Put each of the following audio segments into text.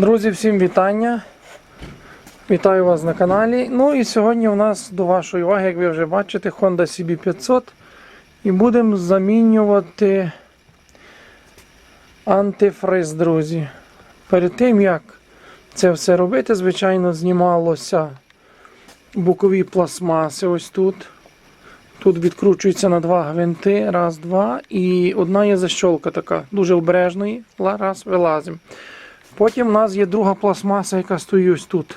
Друзі, всім вітання. Вітаю вас на каналі. Ну і сьогодні у нас до вашої уваги, як ви вже бачите, Honda CB500. І будемо замінювати антифриз, друзі. Перед тим, як це все робити, звичайно, знімалося бокові пластмаси ось тут. Тут відкручується на два гвинти, раз, два. І одна є защолка така, дуже обережної. Раз, вилазимо. Потім у нас є друга пластмаса, яка стоїть ось тут.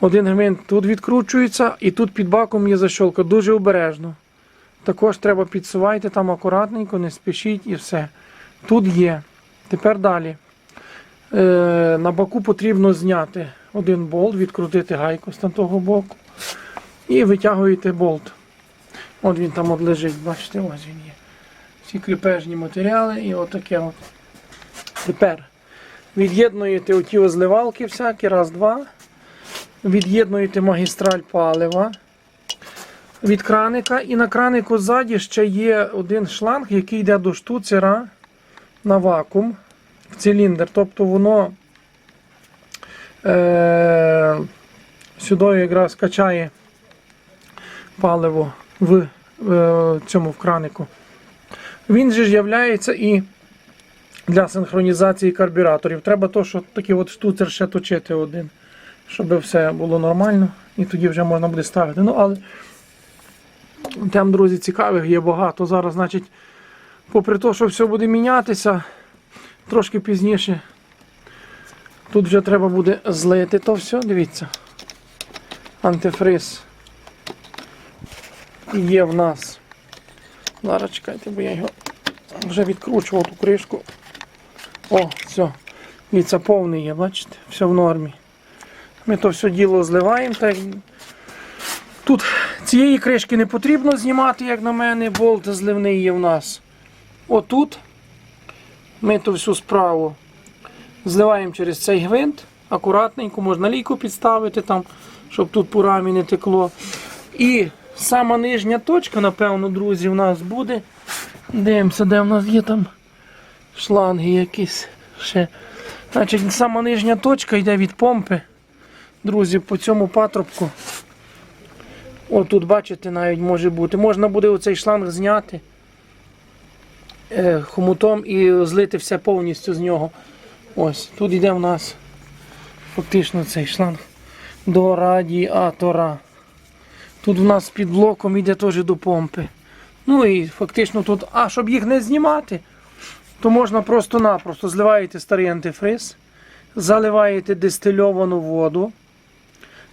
Один гвинт тут відкручується, і тут під баком є защолка. Дуже обережно. Також треба підсувати там акуратненько, не спішіть і все. Тут є. Тепер далі. Е, на боку потрібно зняти один болт, відкрутити гайку з того боку. І витягуєте болт. От він там от лежить, бачите, ось він є. Всі кріпежні матеріали і отаке от. Тепер від'єднуєте оті озливалки всякі, раз, два. Від'єднуєте магістраль палива від краника. І на кранику ззаді ще є один шланг, який йде до штуцера на вакуум в циліндр. Тобто воно е- сюди якраз качає паливо в е, цьому в кранику. Він же ж являється і для синхронізації карбюраторів. Треба то, що такий от штуцер ще точити один, щоб все було нормально. І тоді вже можна буде ставити. Ну, але тем, друзі, цікавих є багато. Зараз, значить, попри те, що все буде мінятися, трошки пізніше. Тут вже треба буде злити то все. Дивіться. Антифриз є в нас. Зараз чекайте, бо я його вже відкручував ту кришку. О, все. Дивіться, повний є, бачите? Все в нормі. Ми то все діло зливаємо. Так. Тут цієї кришки не потрібно знімати, як на мене, болт зливний є в нас. Отут ми ту всю справу зливаємо через цей гвинт. Акуратненько, можна лійку підставити, там, щоб тут по рамі не текло. І сама нижня точка, напевно, друзі, у нас буде. Дивимося, де в нас є там шланги якісь ще. Значить, сама нижня точка йде від помпи. Друзі, по цьому патрубку. О, тут, бачите, навіть може бути. Можна буде оцей шланг зняти е, хомутом і злити все повністю з нього. Ось, тут йде в нас фактично цей шланг до радіатора. Тут у нас під блоком йде теж до помпи. Ну і фактично тут, а щоб їх не знімати, то можна просто-напросто зливаєте старий антифриз, заливаєте дистильовану воду,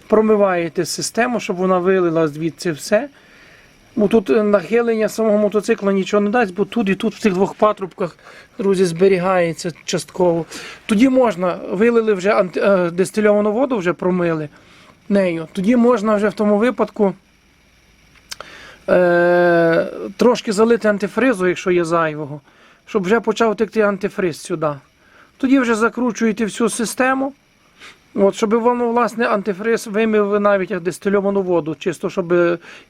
промиваєте систему, щоб вона вилила звідси все. Бо тут е, нахилення самого мотоцикла нічого не дасть, бо тут і тут в цих двох патрубках, друзі, зберігається частково. Тоді можна, вилили вже е, дистильовану воду, вже промили нею. Тоді можна вже в тому випадку е, трошки залити антифризу, якщо є зайвого, щоб вже почав текти антифриз сюди. Тоді вже закручуєте всю систему. От, щоб воно, власне, антифриз вимив навіть як дистильовану воду, чисто, щоб,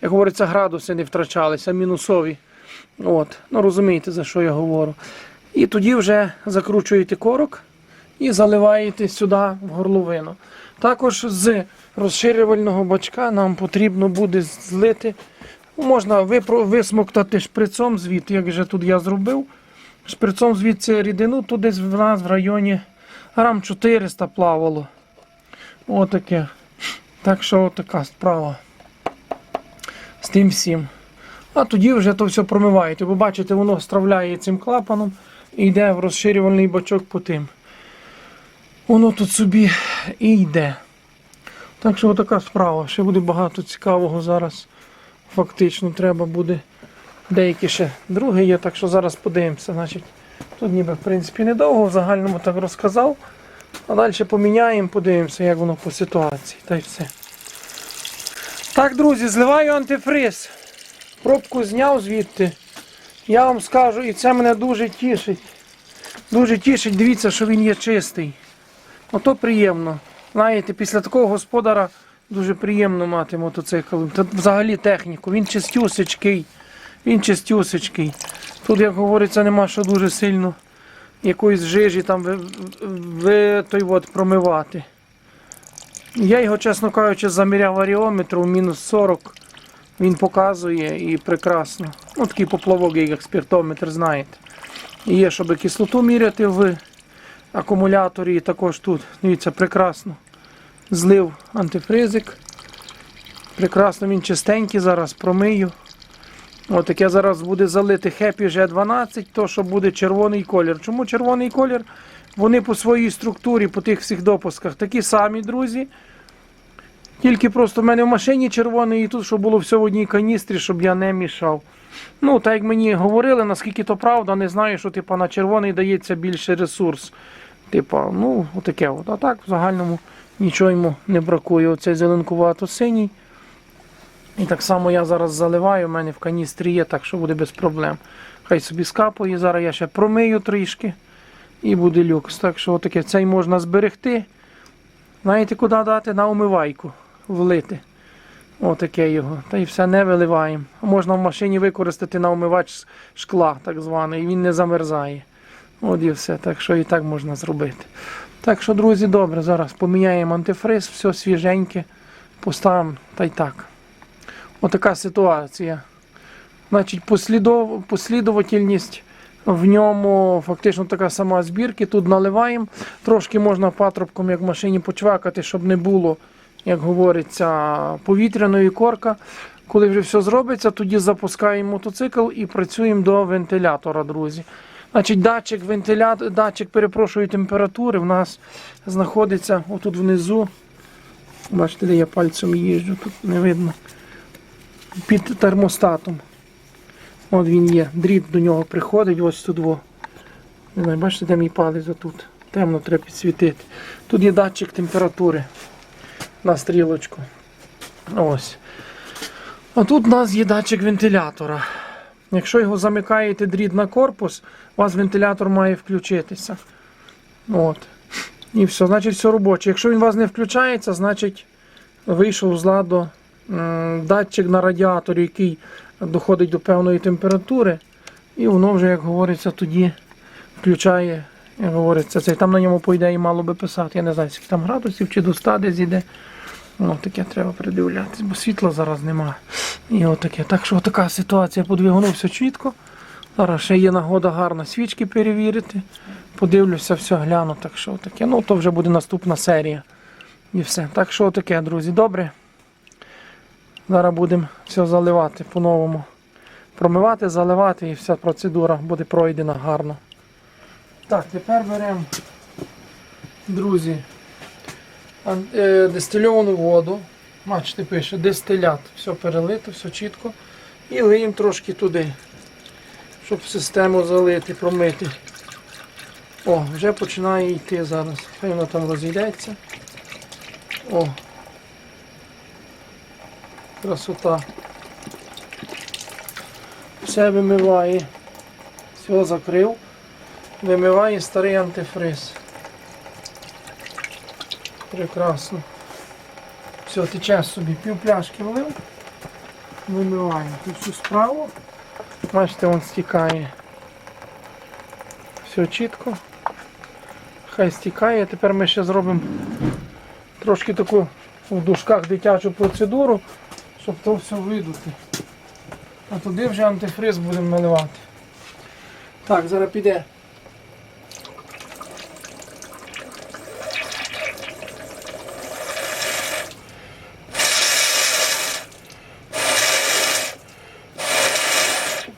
як говориться, градуси не втрачалися, мінусові. От, ну розумієте, за що я говорю. І тоді вже закручуєте корок і заливаєте сюди в горловину. Також з розширювального бачка нам потрібно буде злити. Можна висмоктати шприцом звідти, як вже тут я зробив. Шприцом звідси рідину, тут десь в нас в районі грам 400 плавало. Отаке. Так що така справа. З тим всім. А тоді вже то все промиваєте. Ви бачите, воно стравляє цим клапаном і йде в розширювальний бачок по тим. Воно тут собі і йде. Так що така справа. Ще буде багато цікавого зараз. Фактично треба буде. Деякі ще другі є, так що зараз подивимося. Значить, тут ніби в принципі недовго, в загальному так розказав. А далі поміняємо, подивимося, як воно по ситуації. Та й все. Так, друзі, зливаю антифриз. Пробку зняв звідти. Я вам скажу, і це мене дуже тішить. Дуже тішить, дивіться, що він є чистий. Ото приємно. Знаєте, після такого господара дуже приємно мати мотоцикл. Та взагалі техніку. Він чистюсечкий. Він чистюсечкий. Тут, як говориться, нема що дуже сильно якоїсь жижі там ви, ви, той от, промивати. Я його, чесно кажучи, заміряв варіометром, мінус 40. Він показує і прекрасно. Ну, такий поплавок, як спіртометр, знаєте. І є, щоб кислоту міряти в акумуляторі, і також тут. Дивіться, прекрасно. Злив антифризик. Прекрасно, він чистенький, зараз промию. От таке зараз буде залити Happy G12, то що буде червоний колір. Чому червоний колір? Вони по своїй структурі, по тих всіх допусках такі самі, друзі. Тільки просто в мене в машині червоний і тут, щоб було все в одній каністрі, щоб я не мішав. Ну, так як мені говорили, наскільки то правда, не знаю, що типа, на червоний дається більше ресурс. Типа, ну, отаке от. А так в загальному нічого йому не бракує. Оцей зеленкувато синій. І так само я зараз заливаю, в мене в каністрі є, так що буде без проблем. Хай собі скапує. Зараз я ще промию трішки і буде люкс. Так що отаке, цей можна зберегти. Знаєте, куди дати? На умивайку влити. Отаке його. Та й все не виливаємо. Можна в машині використати на умивач шкла, так званий, і він не замерзає. От і все. Так що і так можна зробити. Так що, друзі, добре, зараз поміняємо антифриз, все свіженьке, поставимо та й так. Отака ситуація. Значить, послідов... послідовательність в ньому фактично така сама збірки. Тут наливаємо. Трошки можна патрубком, як в машині, почвакати, щоб не було, як говориться, повітряної корка. Коли вже все зробиться, тоді запускаємо мотоцикл і працюємо до вентилятора, друзі. Значить, датчик вентилятор, датчик, перепрошую, температури в нас знаходиться отут внизу. Бачите, де я пальцем їжджу, тут не видно. Під термостатом. От він є. Дріт до нього приходить, ось тут. Во. Не знаю, бачите, де мій палець отут. Темно треба підсвітити. Тут є датчик температури на стрілочку. Ось. А тут у нас є датчик вентилятора. Якщо його замикаєте дріт на корпус, у вас вентилятор має включитися. От. І все, значить, все робоче. Якщо він у вас не включається, значить вийшов з ладу датчик на радіаторі, який доходить до певної температури, і воно вже, як говориться, тоді включає, як говориться, цей там на ньому, по ідеї, мало би писати. Я не знаю, скільки там градусів чи до 100 десь іде. Ну, таке треба придивлятися, бо світла зараз немає. І отаке. Так що така ситуація по чітко. Зараз ще є нагода гарно свічки перевірити. Подивлюся, все гляну. Так що таке. Ну, то вже буде наступна серія. І все. Так що таке, друзі, добре. Зараз будемо все заливати по-новому. Промивати, заливати і вся процедура буде пройдена гарно. Так, тепер беремо, друзі, е, дистильовану воду. Бачите, пише дистилят. Все перелито, все чітко. І лиємо трошки туди, щоб систему залити, промити. О, вже починає йти зараз. Хай воно там розійдеться. О. Красота. Все вимиває. Все закрив. Вимиває старий антифриз. Прекрасно. Все, тече собі. Пів пляшки влив. Вимиваємо тут всю справу. Бачите, він стікає. Все чітко. Хай стікає. Тепер ми ще зробимо трошки таку в дужках дитячу процедуру, щоб то все видути. А туди вже антифриз будемо наливати. Так, зараз піде.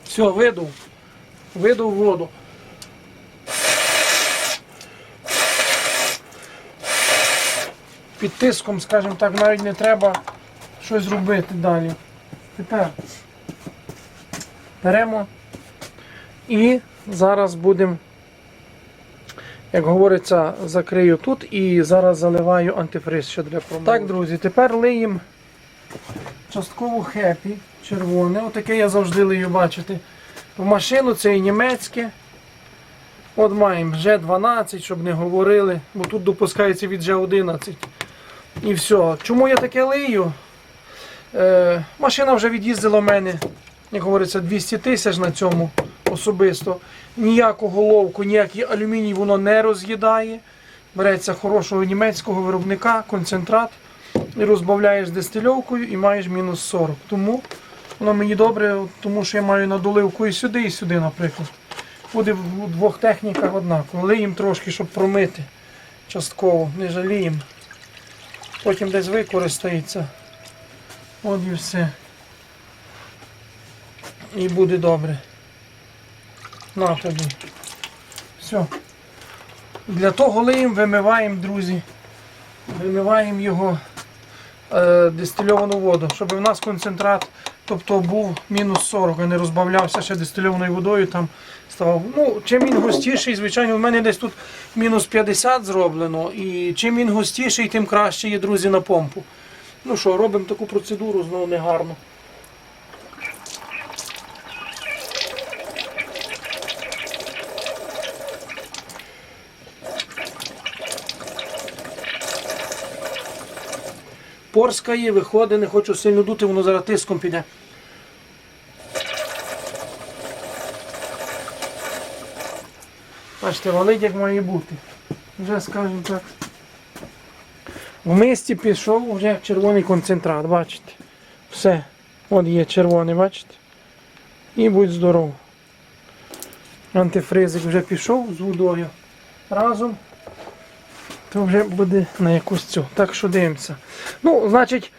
Все, видув. Видув воду. Під тиском, скажімо так, навіть не треба щось робити далі. Тепер беремо і зараз будемо, як говориться, закрию тут і зараз заливаю антифриз ще для промови. Так, друзі, тепер лиємо частково хепі червоне. Отаке я завжди лию, бачите. В машину це і німецьке. От маємо G12, щоб не говорили, бо тут допускається від G11. І все. Чому я таке лию? Е, машина вже від'їздила в мене, як говориться, 200 тисяч на цьому особисто. Ніяку головку, ніякий алюміній воно не роз'їдає. Береться хорошого німецького виробника, концентрат, і розбавляєш дистильовкою і маєш мінус 40. Тому воно мені добре, тому що я маю на доливку і сюди, і сюди, наприклад. Буде в двох техніках однаково. Лиємо трошки, щоб промити частково, не жаліємо. Потім десь використається. От і все. І буде добре. На тобі. Все. Для того лиємо, вимиваємо, друзі. Вимиваємо його е, дистильовану воду, щоб у нас концентрат тобто був мінус 40, а не розбавлявся ще дистильованою водою. Там ставав. Ну, чим він густіший, звичайно, у мене десь тут мінус 50 зроблено. І чим він густіший, тим краще є, друзі, на помпу. Ну що, робимо таку процедуру знову негарно. Порскає, виходить, не хочу сильно дути, воно зараз тиском піде. Бачите, валить як має бути. Вже скажімо так. В мисті пішов вже червоний концентрат, бачите. Все. От є червоний, бачите? І будь здоров. Антифризик вже пішов з водою разом. То вже буде на якусь цю. Так що дивимося. Ну, значить,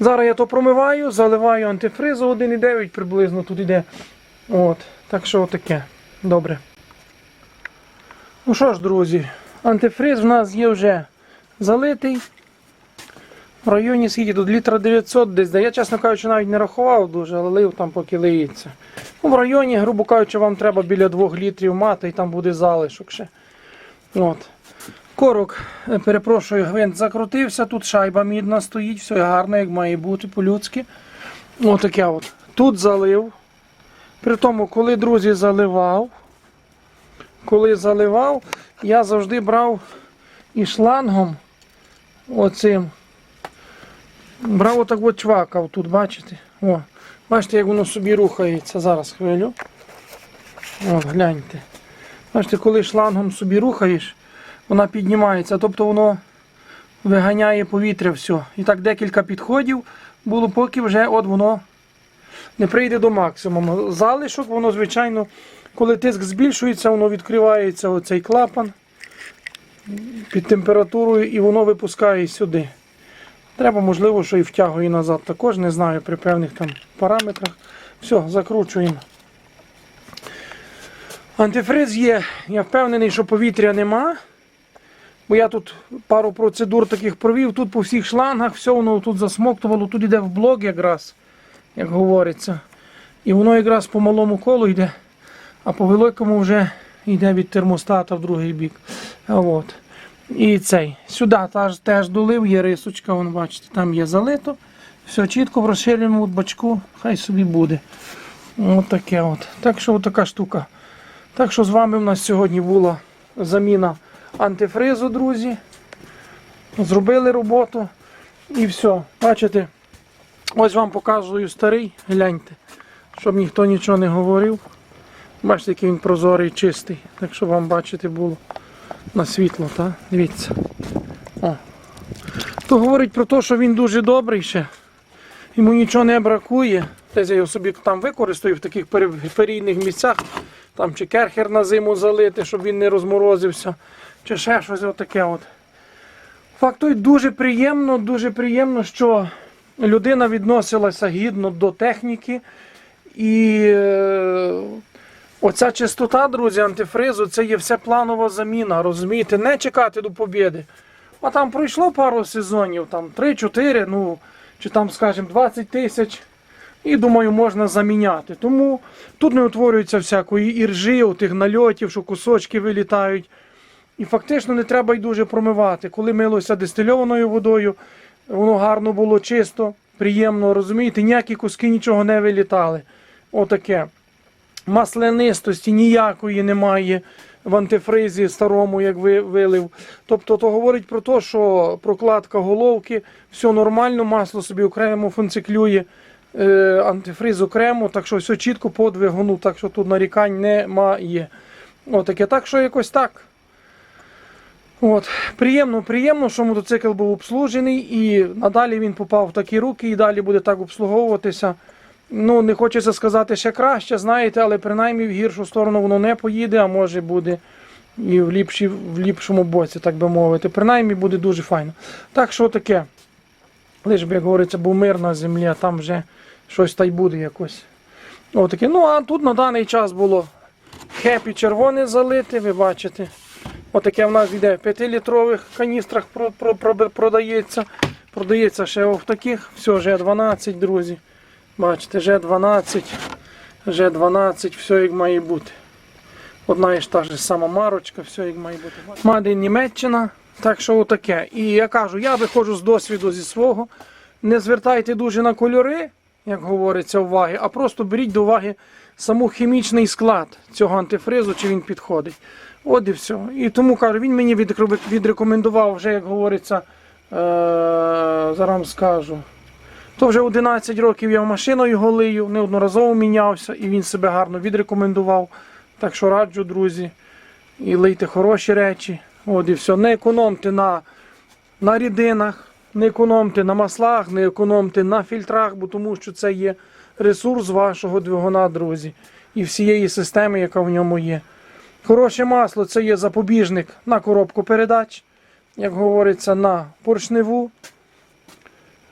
зараз я то промиваю, заливаю антифризу 1,9 приблизно тут іде. От. Так що отаке. Добре. Ну що ж, друзі, антифриз в нас є вже залитий. В районі скільки тут літра 900 десь. де. Я, чесно кажучи, навіть не рахував дуже, але лив там поки лиється. Ну, в районі, грубо кажучи, вам треба біля 2 літрів мати і там буде залишок ще. От. Корок, е, перепрошую, гвинт закрутився, тут шайба мідна стоїть, все гарно, як має бути по-людськи. Отаке от. Тут залив. При тому, коли, друзі, заливав, коли заливав, я завжди брав і шлангом оцим. Брав отак от чвакав тут, бачите? О, бачите, як воно собі рухається. Зараз хвилю. От, гляньте. Бачите, коли шлангом собі рухаєш, вона піднімається, тобто воно виганяє повітря все. І так декілька підходів було, поки вже от воно не прийде до максимуму. Залишок, воно, звичайно, коли тиск збільшується, воно відкривається оцей клапан під температурою і воно випускає сюди. Треба, можливо, що і втягує назад. Також не знаю при певних там параметрах. Все, закручуємо. Антифриз є, я впевнений, що повітря нема. Бо я тут пару процедур таких провів, тут по всіх шлангах, все воно тут засмоктувало, тут йде в блок якраз, як говориться. І воно якраз по малому колу йде, а по великому вже йде від термостата в другий бік. От. І цей. Сюди теж, теж долив, є рисочка, вон, бачите, там є залито. Все чітко розширюємо от бачку, хай собі буде. От таке от. Так що така штука. Так що з вами в нас сьогодні була заміна антифризу, друзі. Зробили роботу і все. Бачите, ось вам показую старий, гляньте, щоб ніхто нічого не говорив. Бачите, який він прозорий, чистий. Так що вам бачити було на світло, так? Дивіться. О. То говорить про те, що він дуже добрий ще. Йому нічого не бракує. Десь я його собі там використаю в таких периферійних місцях. Там чи керхер на зиму залити, щоб він не розморозився, чи ще щось отаке. От. Факт той дуже приємно, дуже приємно, що людина відносилася гідно до техніки. І е, оця чистота, друзі, антифризу, це є все планова заміна. Розумієте, не чекати до побєди. А там пройшло пару сезонів, там 3-4, ну, чи там, скажімо, 20 тисяч. І думаю, можна заміняти. Тому тут не утворюється всякої іржі, тих нальотів, що кусочки вилітають. І фактично не треба й дуже промивати. Коли милося дистильованою водою, воно гарно було чисто, приємно, розумієте, ніякі куски нічого не вилітали. Отаке. Маслянистості ніякої немає в антифризі старому, як ви вилив. Тобто, то говорить про те, що прокладка головки, все нормально, масло собі окремо функціклює. е, антифриз окремо, так що все чітко по двигуну, так що тут нарікань немає. Отаке. Так що якось так. От. Приємно, приємно, що мотоцикл був обслужений і надалі він попав в такі руки і далі буде так обслуговуватися. Ну, не хочеться сказати ще краще, знаєте, але принаймні в гіршу сторону воно не поїде, а може буде і в, ліпші, в ліпшому боці, так би мовити. Принаймні буде дуже файно. Так що таке. Лиш би, як говориться, був мир на землі, а там вже щось та й буде якось. Отаке. Ну, а тут на даний час було хепі червоне залите, ви бачите. Отаке в нас йде в 5-літрових каністрах про- про- про- продається. Продається ще в таких. Все, G12, друзі. Бачите, G12, G12, все як має бути. Одна і ж та ж сама марочка, все як має бути. Мади Німеччина. Так що отаке. І я кажу, я виходжу з досвіду зі свого. Не звертайте дуже на кольори, як говориться, уваги, а просто беріть до уваги саму хімічний склад цього антифризу, чи він підходить. От і все. І тому кажу, він мені відрекомендував вже, як говориться, е- зараз скажу. То вже 11 років я машиною голию, неодноразово мінявся, і він себе гарно відрекомендував. Так що раджу, друзі, і лийте хороші речі. От і все. Не економте на, на рідинах, не економте на маслах, не економте на фільтрах, бо тому що це є ресурс вашого двигуна, друзі, і всієї системи, яка в ньому є. Хороше масло це є запобіжник на коробку передач, як говориться, на поршневу.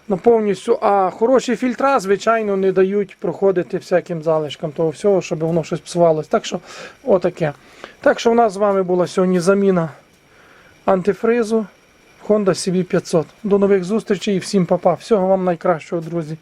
Ну, повністю, а хороші фільтра, звичайно, не дають проходити всяким залишкам того всього, щоб воно щось псувалось. Так що, отаке. Так що в нас з вами була сьогодні заміна антифризу Honda CB500. До нових зустрічей і всім па-па. Всього вам найкращого, друзі.